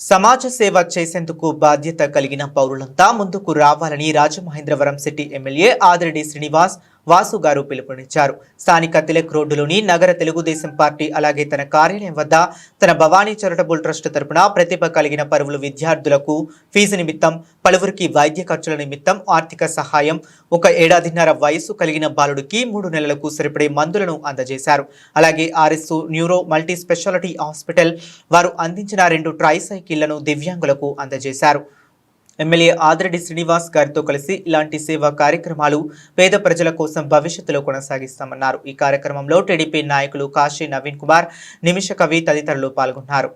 సమాజ సేవ చేసేందుకు బాధ్యత కలిగిన పౌరులంతా ముందుకు రావాలని రాజమహేంద్రవరం సిటీ ఎమ్మెల్యే ఆదిరెడ్డి శ్రీనివాస్ వాసు గారు పిలుపునిచ్చారు. స్థానిక తిలక్ రోడ్డులోని నగర తెలుగుదేశం పార్టీ అలాగే తన కార్యాలయం వద్ద తన భవానీ చారిటబుల్ ట్రస్ట్ తరపున ప్రతిభ కలిగిన పరువులు విద్యార్థులకు ఫీజు నిమిత్తం పలువురికి వైద్య ఖర్చుల నిమిత్తం ఆర్థిక సహాయం ఒక ఏడాదిన్నర వయసు కలిగిన బాలుడికి మూడు నెలలకు సరిపడే మందులను అందజేశారు. అలాగే R S neuro multi speciality hospital వారు అందించిన రెండు ట్రై సైకిళ్ళను దివ్యాంగులకు అందజేశారు. ఎమ్మెల్యే ఆదిరెడ్డి శ్రీనివాస్ గారితో కలిసి ఇలాంటి సేవా కార్యక్రమాలు పేద ప్రజల కోసం భవిష్యత్తులో కొనసాగిస్తామన్నారు. ఈ కార్యక్రమంలో టీడీపీ నాయకులు కాశీ నవీన్ కుమార్ నిమిష కవి తదితరులు పాల్గొన్నారు.